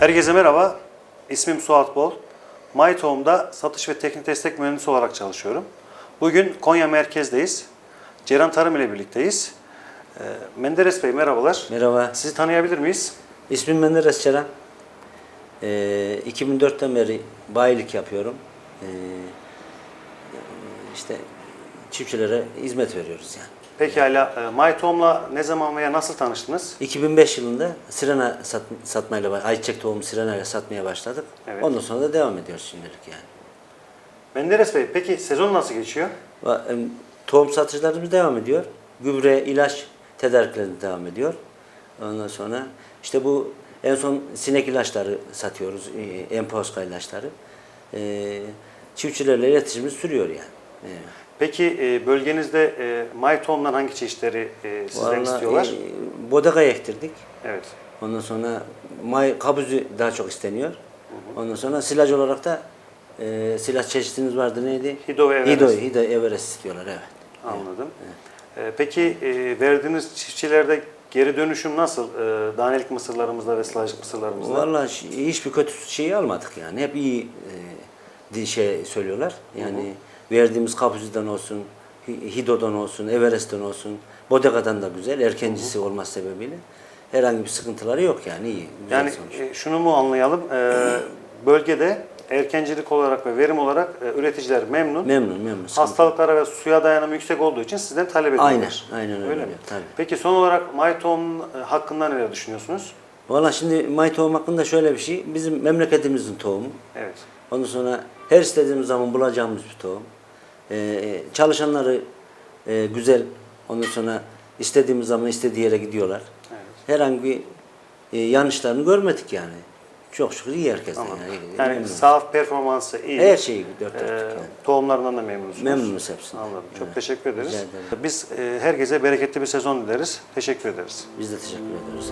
Herkese merhaba. İsmim Suat Bol. MyTohum'da satış ve teknik destek mühendisi olarak çalışıyorum. Bugün Konya merkezdeyiz. Ceren Tarım ile birlikteyiz. Ee, Menderes Bey merhabalar. Merhaba. Sizi tanıyabilir miyiz? İsmim Menderes. Ee, 2004'ten beri bayilik yapıyorum. Ee, işte çiftçilere hizmet veriyoruz yani. Pekala. e, MyTohum'la ne zaman veya nasıl tanıştınız? 2005 yılında Sirena sat, satmayla, ayçiçek tohumu Sirena ile satmaya başladık. Evet. Ondan sonra da devam ediyoruz şimdilik yani. Menderes Bey peki sezon nasıl geçiyor? Tohum satışlarımız devam ediyor. Gübre, ilaç tedariklerimiz devam ediyor. Ondan sonra işte bu en son sinek ilaçları satıyoruz. e, Emposka ilaçları. E, çiftçilerle iletişimimiz sürüyor yani. Evet. Peki e, bölgenizde e, MyTohum'dan hangi çeşitleri e, sizden Vallahi, istiyorlar? e, bodega ektirdik. Evet. Ondan sonra may kabuzu daha çok isteniyor. Ondan sonra silaj olarak da e, silaj çeşitimiz vardı neydi? Hido ve Everest. Hido, Hido Everest istiyorlar evet. Anladım. Ee, Peki e, verdiğiniz çiftçilerde geri dönüşüm nasıl? Ee, Danelik mısırlarımızda ve sılajlık mısırlarımızda? Vallahi şi- hiçbir kötü şeyi almadık yani. Hep iyi e, şey söylüyorlar. Yani verdiğimiz kapuzudan olsun, Hi- Hido'dan olsun, Everest'ten olsun, Bodega'dan da güzel. Erkencisi olması sebebiyle herhangi bir sıkıntıları yok yani iyi. Güzel Yani sonuç. e, şunu mu anlayalım? Ee, bölgede erkencilik olarak ve verim olarak e, üreticiler memnun. memnun memnun. sıkıntı Hastalıklara ve suya dayanımı yüksek olduğu için sizden talep ediyorlar. Aynen, aynen öyle mi? oluyor, tabii. Peki son olarak e, hakkında neler düşünüyorsunuz? Valla şimdi may tohum hakkında şöyle bir şey. Bizim memleketimizin tohumu. Evet. Ondan sonra her istediğimiz zaman bulacağımız bir tohum. Ee, çalışanları e, güzel. Ondan sonra istediğimiz zaman istediği yere gidiyorlar. Evet. Herhangi bir e, yanlışlarını görmedik yani. Çok şükür iyi herkesten Tamam. yani. Yani Memnunuz. saf performansı iyi. Her şeyi dört Ee, yani. tohumlarından da memnunsunuz. Memnunuz hepsinden. Anladım. Çok Evet. teşekkür ederiz. Biz e, herkese bereketli bir sezon dileriz. Teşekkür ederiz. Biz de teşekkür ederiz.